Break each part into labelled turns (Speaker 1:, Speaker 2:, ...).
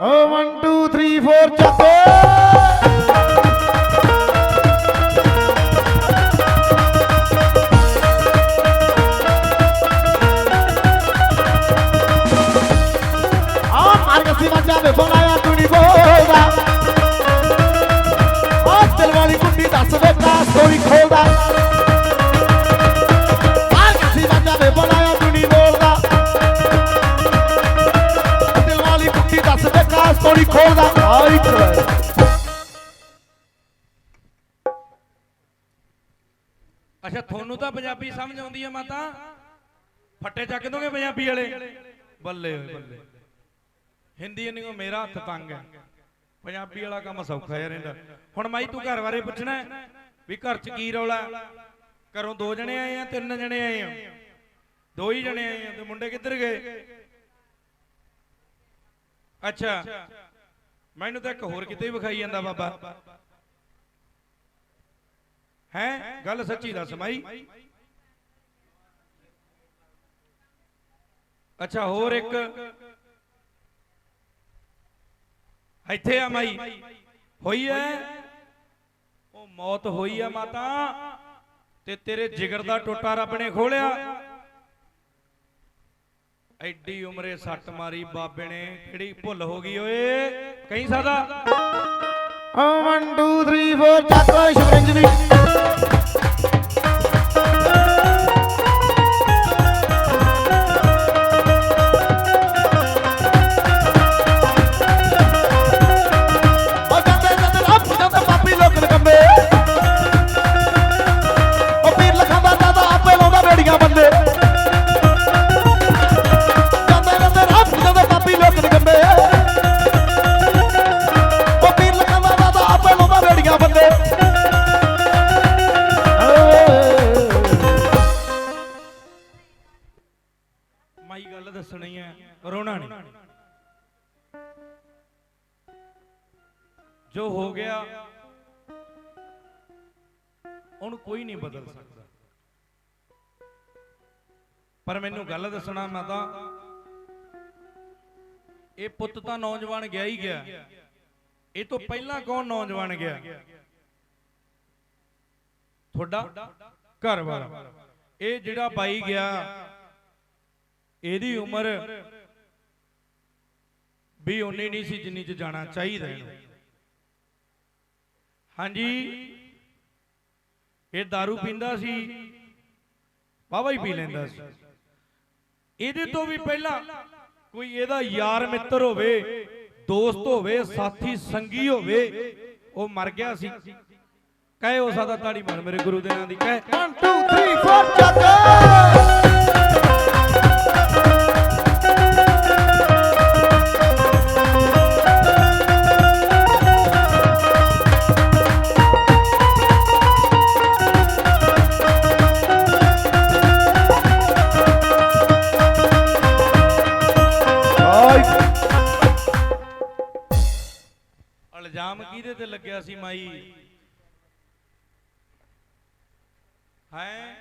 Speaker 1: ਓ 1 2 3 4 ਚੱਕੋ
Speaker 2: ਅੱਛਾ, ਤੁਹਾਨੂੰ ਤਾਂ ਪੰਜਾਬੀ ਸਮਝ ਆਉਂਦੀ ਹੈ ਮਾਤਾ। ਫੱਟੇ ਚੱਕ ਦੋਗੇ ਪੰਜਾਬੀ ਵਾਲੇ? ਬੱਲੇ ਓਏ ਬੱਲੇ। ਹਿੰਦੀ ਨਹੀਂ ਮੇਰਾ ਹੱਥ ਤੰਗ ਹੈ। ਪੰਜਾਬੀ ਵਾਲਾ ਕੰਮ ਸੌਖਾ ਯਾਰ ਇਹਦਾ ਹੁਣ ਮਾਈ, ਤੂੰ ਘਰ ਬਾਰੇ ਪੁੱਛਣਾ ਵੀ ਘਰ 'ਚ ਕੀ ਰੌਲਾ ਘਰੋਂ ਦੋ ਜਣੇ ਆਏ ਆ, ਤਿੰਨ ਜਣੇ ਆਏ ਆ। ਦੋ ਹੀ ਜਣੇ ਆਏ ਆ, ਤੇ ਮੁੰਡੇ ਕਿੱਧਰ ਗਏ? ਅੱਛਾ। ਮੈਨੂੰ ਤਾਂ ਇੱਕ ਹੋਰ ਕਿਤੇ ਵਿਖਾਈ ਜਾਂਦਾ ਬਾਬਾ। ਹੈ ਗੱਲ ਸੱਚੀ ਦੱਸ ਮਾਈ। ਅੱਛਾ, ਹੋਰ ਇੱਕ। ਇੱਥੇ ਆ ਮਾਈ। ਹੋਈ ਐ? ਉਹ ਮੌਤ ਹੋਈ ਐ ਮਾਤਾ। ਤੇ ਤੇਰੇ ਜਿਗਰ ਦਾ ਟੋਟਾ ਰੱਬ ਨੇ ਖੋਲਿਆ। ਐਡੀ ਉਮਰੇ ਸੱਟ ਮਾਰੀ ਬਾਬੇ ਨੇ। ਕਿਹੜੀ ਭੁੱਲ ਹੋ ਗਈ ਓਏ? ਕਹੀਂ ਸਾਦਾ?
Speaker 1: 1 2 3 4 ਚੱਕੋ ਸ਼ਬਰੰਜ ਦੀ ਓ ਪਰ
Speaker 2: ਮੈਨੂੰ ਗੱਲ ਦੱਸਣਾ ਮਾਤਾ ਇਹ ਪੁੱਤ ਤਾਂ ਨੌਜਵਾਨ ਗਿਆ ਹੀ ਗਿਆ। ਇਹ ਤੋਂ ਪਹਿਲਾਂ ਕੌਣ ਨੌਜਵਾਨ ਗਿਆ? ਤੁਹਾਡਾ ਘਰ ਵਾਲਾ ਇਹ ਜਿਹੜਾ ਬਾਈ ਗਿਆ, ਇਹਦੀ ਉਮਰ ਵੀ ਉਨੀ ਨਹੀਂ ਸੀ ਜਿੰਨੀ ਚ ਜਾਣਾ ਚਾਹੀਦਾ ਇਹਨੂੰ। ਹਾਂਜੀ, ਇਹ दारू ਪੀਂਦਾ ਸੀ ਵਾਵਾ ਹੀ ਪੀ ਲੈਂਦਾ ਸੀ। ਇਹਦੇ ਤੋਂ ਵੀ ਪਹਿਲਾਂ ਕੋਈ ਇਹਦਾ ਯਾਰ ਮਿੱਤਰ ਹੋਵੇ ਦੋਸਤ ਹੋਵੇ ਸਾਥੀ ਸੰਗੀ ਹੋਵੇ ਉਹ ਮਰ ਗਿਆ ਸੀ। ਕਹੇ ਹੋ ਸਕਦਾ ਤਾੜੀ ਮਾਰ ਮੇਰੇ ਗੁਰੂ ਦੇ ਨਾਂ ਦੀ। ਕਹੇ
Speaker 1: 1 2 3 4 ਚੱਕੋ
Speaker 2: ਕਿਹਦੇ ਸੀ, ਮਾਈ। ਹੈ?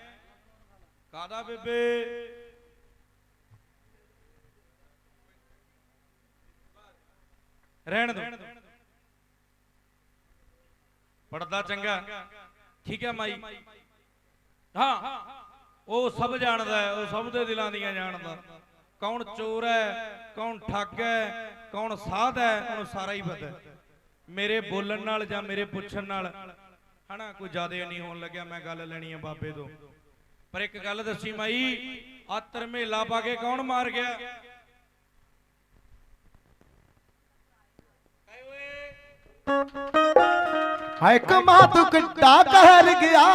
Speaker 2: ਕਾਦਾ ਬੇਬੇ? ਰਹਿਣ ਦੋ। ਪੜਦਾ ਚੰਗਾ। ਠੀਕ ਹੈ, ਮਾਈ। ਹਾਂ। ਉਹ ਸਭ ਜਾਣਦਾ ਹੈ, ਉਹ ਸਭ ਦੇ ਦਿਲਾਂ ਦੀਆਂ ਜਾਣਦਾ। ਕੌਣ ਚੋਰ ਹੈ, ਕੌਣ ਠੱਗ ਹੈ, ਕੌਣ ਸਾਧ ਹੈ, ਉਹਨੂੰ ਸਾਰਾ ਹੀ ਪਤਾ ਹੈ। ਮੇਰੇ ਬੋਲਣ ਨਾਲ ਜਾਂ ਮੇਰੇ ਪੁੱਛਣ ਨਾਲ ਹਨਾ, ਕੋਈ ਜ਼ਿਆਦਾ ਨਹੀਂ ਹੋਣ ਲੱਗਿਆ, ਮੈਂ ਗੱਲ ਲੈਣੀ ਆ ਬਾਬੇ ਤੋਂ। ਪਰ ਇੱਕ ਗੱਲ ਦੱਸੀ ਮਾਈ, ਆ ਤਰਮੇਲਾ ਪਾ ਕੇ ਕੌਣ ਮਾਰ ਗਿਆ?
Speaker 1: ਹਾਏ ਕਮਾ ਤੂੰ ਕਿੱਡਾ ਕਹਿਰ ਗਿਆ।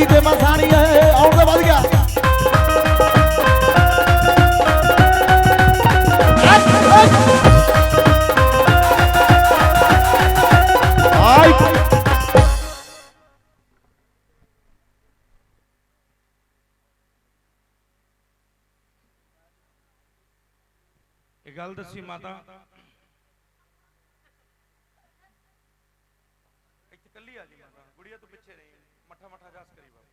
Speaker 1: ਦੀ ਤੇ ਮਸਾਣੀ ਏ, ਆਉਣ ਦਾ ਵੱਧ ਗਿਆ।
Speaker 2: ਇਹ ਗੱਲ ਦੱਸੀ ਮਾਤਾ। ਇੱਥੇ ਕੱਲੀ ਆ ਜੀ ਮਾਤਾ। ਗੁੜੀਆ ਤੋਂ ਪਿੱਛੇ ਰਹੀ। ਮੱਠਾ ਮੱਠਾ ਜਾਸ ਕਰੀ ਬਾਬਾ।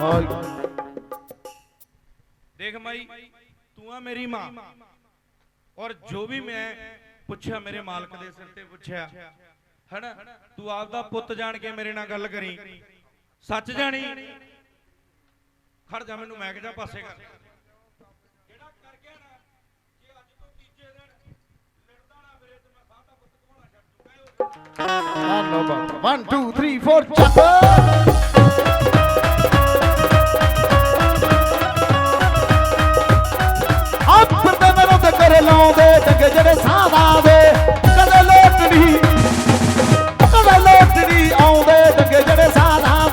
Speaker 1: ਹਾਏ
Speaker 2: ਮਾਂ। ਔਰ ਜੋ ਵੀ ਮੈਂ ਪੁੱਛਿਆ ਮੇਰੇ ਮਾਲਕ ਦੇ ਸਿਰ ਤੇ ਪੁੱਛਿਆ, ਹਨਾ, ਤੂੰ ਆਪਦਾ ਪੁੱਤ ਜਾਣ ਕੇ ਮੇਰੇ ਨਾਲ ਗੱਲ ਕਰੀ। ਸੱਚ ਜਾਣੀ? ਖੜ ਜਾ ਮੈਨੂੰ, ਮੈਂ ਜਾ ਪਾਸੇ ਕਰ। ਜਿਹੜਾ ਕਰ ਗਿਆ ਨਾ ਜੇ ਅੱਜ ਤੋਂ ਤੀਜੇ ਦਿਨ ਲੜਦਾ ਨਾ ਮੇਰੇ ਤੇ ਮੈਂ ਸਾਹਮਣਾ ਪੁੱਤ ਘਮਾਉਣਾ ਛੱਡ ਦੂੰਗਾ ਇਹ
Speaker 1: ਲਓ ਬਾਬਾ 1 2 3 4 ਚੱਕ ਮੈਨੂੰ ਲਾਉਂਦੇ ਡੱਗੇ ਜਿਹੜੇ ਸਾਹਾਂ ਕਦੇ ਲੋਟੜੀ ਕਦੇ ਲੋਟੜੀ ਆਉਂਦੇ ਡੱਗੇ ਜਿਹੜੇ ਸਾਹਾਂ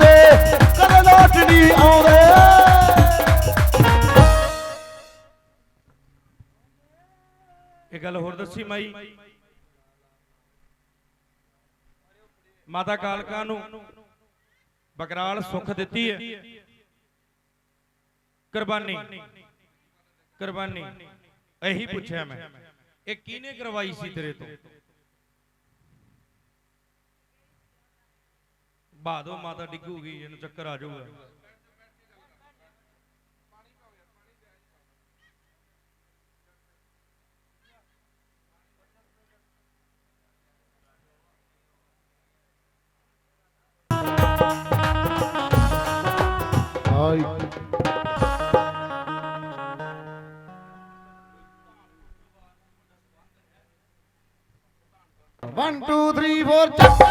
Speaker 1: ਕਦੇ ਲੋਟੜੀ ਆਉਂਦੇ।
Speaker 2: ਇਹ ਗੱਲ ਹੋਰ ਦੱਸੀ ਮਾਈ। ਮਾਤਾ ਕਾਲਕਾ ਨੂੰ ਬਕਰਾਲ ਸੁੱਖ ਦਿੱਤੀ ਹੈ। ਕੁਰਬਾਨੀ ਕੁਰਬਾਨੀ। ਇਹੀ ਪੁੱਛਿਆ ਮੈਂ, ਇਹ ਕਿਹਨੇ ਕਰਵਾਈ ਸੀ ਤੇਰੇ ਤੋਂ? ਬਾਦੋ ਮਾਤਾ ਡਿੱਗੂਗੀ, ਇਹਨੂੰ ਚੱਕਰ ਆ ਜਾਊਗਾ।
Speaker 1: ਆਈ। 1 2 3 4 ਚੱਕ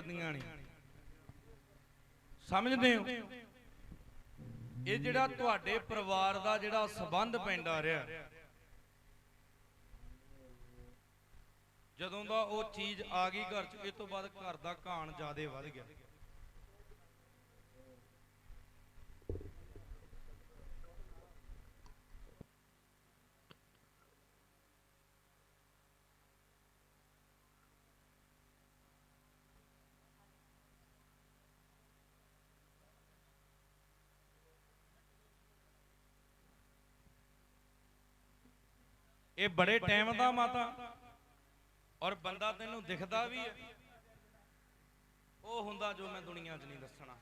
Speaker 2: ਇਹ ਮੁੱਕਰਦੀਆਂ ਸਮਝਦੇ ਹੋ? ਇਹ ਜਿਹੜਾ ਤੁਹਾਡੇ ਪਰਿਵਾਰ ਦਾ ਜਿਹੜਾ ਸਬੰਧ ਪੈਂਦਾ ਰਿਹਾ, ਜਦੋਂ ਦਾ ਉਹ ਚੀਜ਼ ਆ ਗਈ ਘਰ 'ਚ, ਇਹ ਤੋਂ ਬਾਅਦ ਘਰ ਦਾ ਘਾਣ ਜ਼ਿਆਦਾ ਵੱਧ ਗਿਆ। ਇਹ ਬੜੇ ਟਾਈਮ ਦਾ ਮਾਤਾ। ਔਰ ਬੰਦਾ ਤੈਨੂੰ ਦਿਖਦਾ ਵੀ ਹੈ ਉਹ ਹੁੰਦਾ ਜੋ ਮੈਂ ਦੁਨੀਆ 'ਚ ਨਹੀਂ ਦੱਸਣਾ।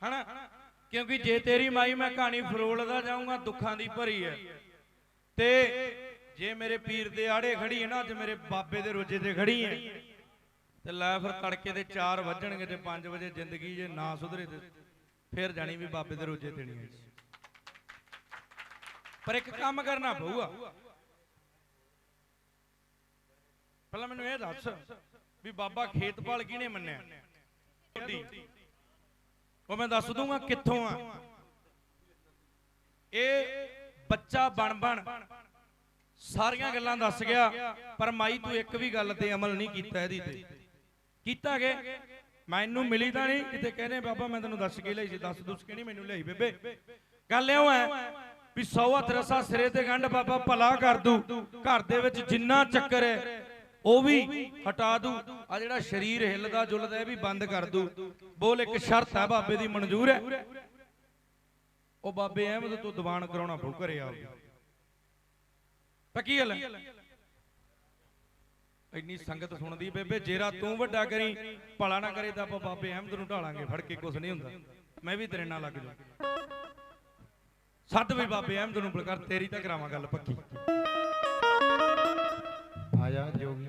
Speaker 2: ਹਨਾ? ਕਿਉਂਕਿ ਜੇ ਤੇਰੀ ਮਾਈ ਮੈਂ ਕਹਾਣੀ ਫਰੋਲਦਾ ਜਾਊਂਗਾ, ਦੁੱਖਾਂ ਦੀ ਭਰੀ ਹੈ ਤੇ ਜੇ ਮੇਰੇ ਪੀਰ ਦੇ ਆੜੇ ਖੜੀ ਹੈ ਨਾ, ਅੱਜ ਮੇਰੇ ਬਾਬੇ ਦੇ ਰੋਜੇ ਤੇ ਖੜੀ ਹੈ ਤੇ ਲੈ ਫਿਰ ਤੜਕੇ ਦੇ 4 ਵੱਜਣਗੇ ਤੇ 5 ਵਜੇ ਜ਼ਿੰਦਗੀ ਜੇ ਨਾ ਸੁਧਰੇ ਤੇ ਫਿਰ ਜਾਣੀ ਵੀ ਬਾਬੇ ਦੇ ਰੋਜੇ ਤੇ ਨਹੀਂ ਪਰ ਇੱਕ ਕੰਮ ਕਰਨਾ ਪਊਗਾ। ਪਹਿਲਾਂ ਮੈਨੂੰ ਇਹ ਦੱਸ ਵੀ ਬਾਬਾ ਖੇਤਪਾਲ ਕਿਹਨੇ ਮੰਨਿਆ? ਉਹ ਮੈਂ ਦੱਸ ਦੂੰਗਾ ਕਿੱਥੋਂ ਆ। ਇਹ ਬੱਚਾ ਬਣ ਬਣ ਸਾਰੀਆਂ ਗੱਲਾਂ ਦੱਸ ਗਿਆ, ਪਰ ਮਾਈ ਤੂੰ ਇੱਕ ਵੀ ਗੱਲ ਤੇ ਅਮਲ ਨਹੀਂ ਕੀਤਾ ਇਹਦੀ ਤੇ। ਕੀਤਾ ਕਿ? ਮੈਨੂੰ ਮਿਲੀ ਤਾਂ ਨਹੀਂ, ਕਿਤੇ ਕਹਿੰਦੇ ਬਾਬਾ ਮੈਂ ਤੈਨੂੰ ਦੱਸ ਕੇ ਲਈ ਸੀ, ਦੱਸ ਦੁੱਸ ਕੇ ਨਹੀਂ ਮੈਨੂੰ ਲਈ ਬੇਬੇ। ਗੱਲ ਇਉਂ ਹੈ ਵੀ ਸੌ ਹੱਥ ਰਸਾ ਸਿਰੇ ਤੇ ਗੰਢ, ਬਾਬਾ ਭਲਾ ਕਰ ਦੂ। ਘਰ ਦੇ ਵਿੱਚ ਜਿੰਨਾ ਚੱਕਰ ਹੈ ਉਹ ਵੀ ਹਟਾ ਦੂ ਆ ਜਿਹੜਾ ਸਰੀਰ ਹਿੱਲਦਾ ਜੁਲਦਾ, ਇਹ ਵੀ ਬੰਦ ਕਰ ਦੂ ਬੋਲ ਇੱਕ ਸ਼ਰਤ ਹੈ ਬਾਬੇ ਦੀ, ਮਨਜ਼ੂਰ ਹੈ। ਉਹ ਬਾਬੇ ਅਹਿਮਦ ਤੋਂ ਦੀਵਾਨ ਕਰਾਉਣਾ ਪਊ, ਘਰੇ ਆ ਪੱਕੀ ਗੱਲ? ਇੰਨੀ ਸੰਗਤ ਸੁਣਦੀ ਬੇਬੇ, ਜੇਰਾ ਤੂੰ ਵੱਡਾ ਕਰੀ, ਭਲਾ ਨਾ ਕਰੇ ਤਾਂ ਆਪਾਂ ਬਾਬੇ ਅਹਿਮਦ ਨੂੰ ਢਾਲਾਂਗੇ, ਫੜ ਕੇ ਕੁਛ ਨਹੀਂ ਹੁੰਦਾ। ਮੈਂ ਵੀ ਤੇਰੇ ਨਾਲ ਲੱਗ ਜਾ ਸੱਦ ਵੀ ਬਾਬੇ ਅਹਿਮਦ ਨੂੰ ਬਲਕਰ ਤੇਰੀ ਤਾਂ ਕਰਾਵਾਂ ਗੱਲ ਪੱਕੀ।
Speaker 1: ਆ ਜੋਗੀ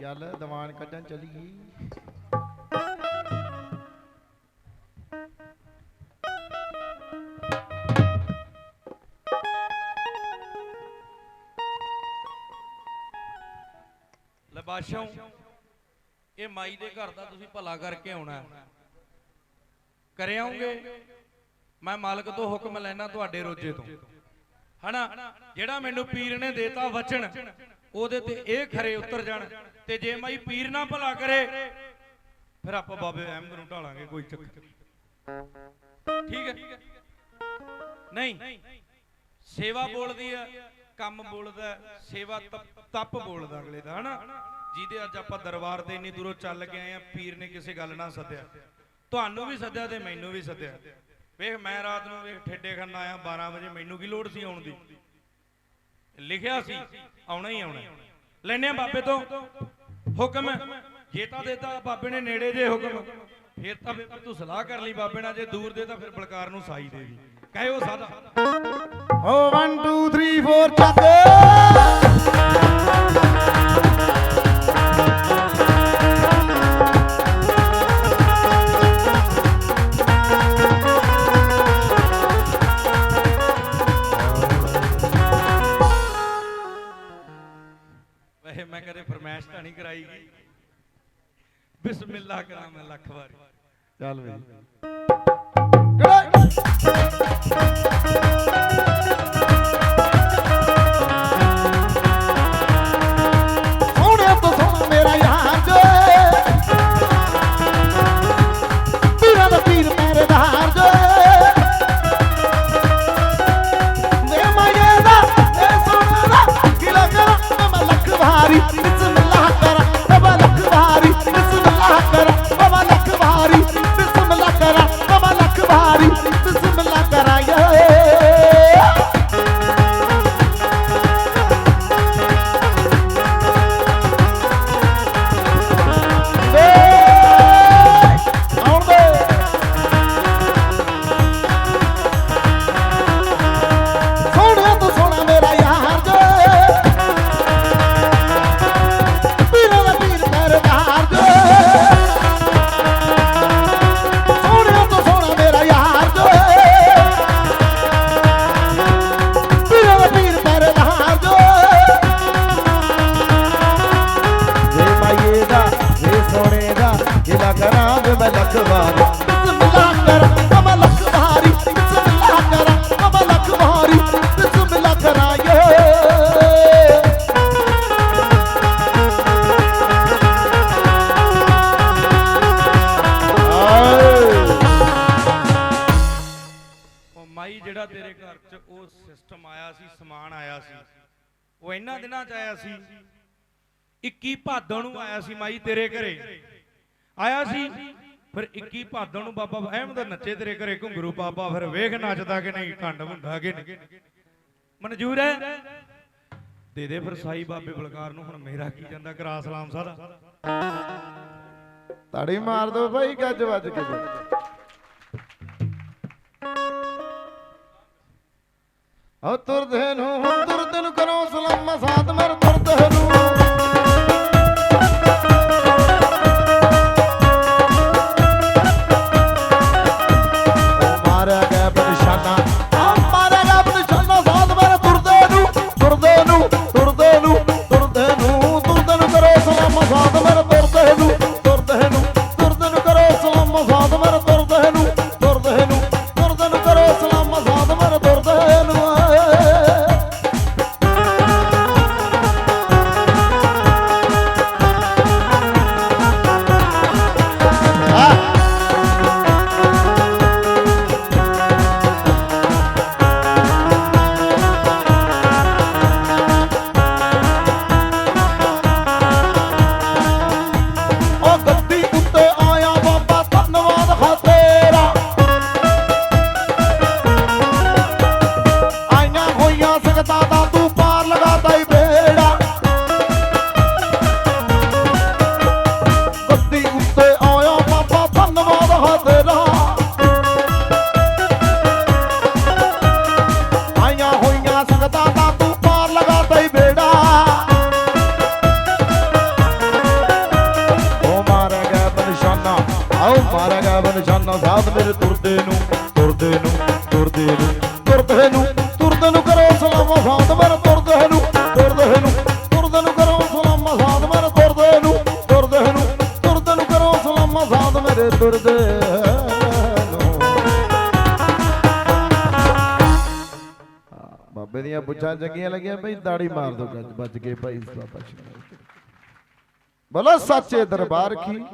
Speaker 1: ਚੱਲ, ਦੀਵਾਨ ਕੱਢਣ ਚਲੀ ਗਈ।
Speaker 2: ਲਬਾਸ਼ੋਂ ਇਹ ਮਾਈ ਦੇ ਘਰ ਦਾ ਤੁਸੀਂ ਭਲਾ ਕਰਕੇ ਆਉਣਾ। ਕਰਿਆਉਂਗੇ ਮੈਂ ਮਾਲਕ ਤੋਂ ਹੁਕਮ ਲੈਣਾ ਤੁਹਾਡੇ ਰੋਜੇ ਤੋਂ। ਹਨਾ? ਜਿਹੜਾ ਮੈਨੂੰ ਪੀਰ ਨੇ ਦੇਤਾ ਵਚਨ, ਉਹਦੇ ਤੇ ਇਹ ਖਰੇ ਉਤਰ ਜਾਣ ਤੇ ਜੇ ਮਾਈ ਪੀਰ ਨਾ ਭਲਾ ਕਰੇ, ਫਿਰ ਆਪਾਂ ਬਾਬੇ ਅਹਿਮਦ ਨੂੰ ਢਾਲਾਂਗੇ, ਕੋਈ ਚੱਕਰ ਠੀਕ ਹੈ? ਨਹੀਂ। ਸੇਵਾ ਬੋਲਦੀ ਹੈ, ਕੰਮ ਬੋਲਦਾ ਸੇਵਾ ਤਪ- ਤਪ ਬੋਲਦਾ ਅਗਲੇ ਦਾ, ਹਨਾ? ਜਿਹਦੇ ਅੱਜ ਆਪਾਂ ਦਰਬਾਰ ਤੇ ਇੰਨੀ ਦੂਰੋਂ ਚੱਲ ਕੇ ਆਏ ਆ ਪੀਰ ਨੇ ਕਿਸੇ ਗੱਲ ਨਾਲ ਸੱਦਿਆ। ਤੁਹਾਨੂੰ ਵੀ ਸੱਦਿਆ ਤੇ ਮੈਨੂੰ ਵੀ ਸੱਦਿਆ। ਵੇਖ, ਮੈਂ ਰਾਤ ਨੂੰ ਵੇਖ ਠੇਡੇ ਖੰਨਾ ਆਇਆ 12 ਵਜੇ ਮੈਨੂੰ ਕੀ ਲੋੜ ਸੀ ਆਉਣ ਦੀ? ਲਿਖਿਆ ਸੀ, ਆਉਣਾ ਹੀ ਆਉਣਾ। ਲੈਣੇ ਆ ਬਾਬੇ ਤੋਂ ਹੁਕਮ। ਜੇ ਤਾਂ ਦੇਤਾ, ਬਾਬੇ ਨੇ ਨੇੜੇ ਜੇ ਹੁਕਮ। ਫਿਰ ਤਾਂ ਤੂੰ ਸਲਾਹ ਕਰ ਲਈ ਬਾਬੇ ਨਾਲ, ਜੇ ਦੂਰ ਦੇ ਤਾਂ ਫਿਰ ਬਲਕਾਰ ਨੂੰ ਸਾਈ ਦੇ ਦੀ। ਕਹੇ ਸਾਦਾ।
Speaker 1: ਓ 1 2 3 4 ਚੱਕ
Speaker 2: ਬਿਸਮਿਲ੍ਲਾ ਕਰਾਂ ਮੈਂ ਲੱਖ ਵਾਰੀ।
Speaker 1: ਚੱਲ ਬਈ। ਕਿਹੜਾ? ਕਰਾਂਗੇ ਮੈਂ ਬਿਸਮਿਲ੍ਲਾ ਕਰਾਂ ਮੈਂ ਵਾਰੀ ਬਿਸਮਿਲ੍ਲਾ ਕਰਾਂ ਮੈਂ ਵਾਰੀ ਬਿਸਮਿਲ੍ਲਾ ਕਰਾਂ
Speaker 2: ਉਹ ਮਾਈ ਜਿਹੜਾ ਤੇਰੇ ਘਰ 'ਚ ਉਹ ਸਿਸਟਮ ਆਇਆ ਸੀ, ਸਮਾਨ ਆਇਆ ਸੀ, ਉਹ ਇਹਨਾਂ ਦਿਨਾਂ 'ਚ ਆਇਆ ਸੀ। 21 ਭਾਦੋਂ ਨੂੰ ਆਇਆ ਸੀ ਮਾਈ ਤੇਰੇ ਘਰੇ। ਆਇਆ ਸੀ। ਫਿਰ 21 ਭਾਦੋਂ ਨੂੰ ਬਾਬਾ ਅਹਿਮਦ ਨੱਚੇ ਤੇਰੇ ਘਰੇ ਘੁੰਗਰੂ ਬਾਬਾ ਫਿਰ ਵੇਖ ਨੱਚਦਾ ਕਿ ਨਹੀਂ ਢੰਡ ਹੁੰਦਾ ਕਿ ਨਹੀਂ। ਮਨਜ਼ੂਰ ਹੈ? ਦੇ ਦੇ ਫਿਰ ਸਾਈ ਬਾਬੇ ਬਲਕਾਰ ਨੂੰ, ਹੁਣ ਮੇਰਾ ਕੀ ਜਾਂਦਾ ਕਰਾ ਸਲਾਮ ਸਾਦਾ
Speaker 1: ਤਾੜੀ ਮਾਰ ਦੋ ਭਾਈ, ਗੱਜ ਵੱਜ ਕੇ ਓ ਤੁਰਦੇ ਨੂੰ ਤੁਰਦੇ ਨੂੰ ਤੁਰਦੇ ਨੂੰ ਤੁਰਦੇ ਨੂੰ ਤੁਰਦੇ ਨੂੰ ਕਰੋ ਸਲਾਮਾ ਸਾਧ ਮੇਰੇ, ਤੁਰਦੇ ਨੂੰ ਤੁਰਦੇ ਨੂੰ ਤੁਰਦੇ ਨੂੰ ਕਰੋ ਸਲਾਮਾ ਸਾਧ ਮੇਰੇ, ਤੁਰਦੇ ਨੂੰ ਤੁਰਦੇ ਨੂੰ ਤੁਰਦੇ ਨੂੰ ਕਰੋ ਸਲਾਮਾ ਸਾਧ ਮੇਰੇ, ਤੁਰਦੇ ਬਾਬੇ ਦੀਆਂ ਪੁੱਛਾਂ ਚੰਗੀਆਂ ਲੱਗੀਆਂ ਬਈ, ਦਾੜੀ ਮਾਰ ਦੋ ਗੱਜ ਵੱਜ ਕੇ ਭਾਈ ਬਾਬਾ ਸ਼ਿਕਾਇਤ ਬੋਲੋ, ਸੱਚੇ ਦਰਬਾਰ ਕੀ?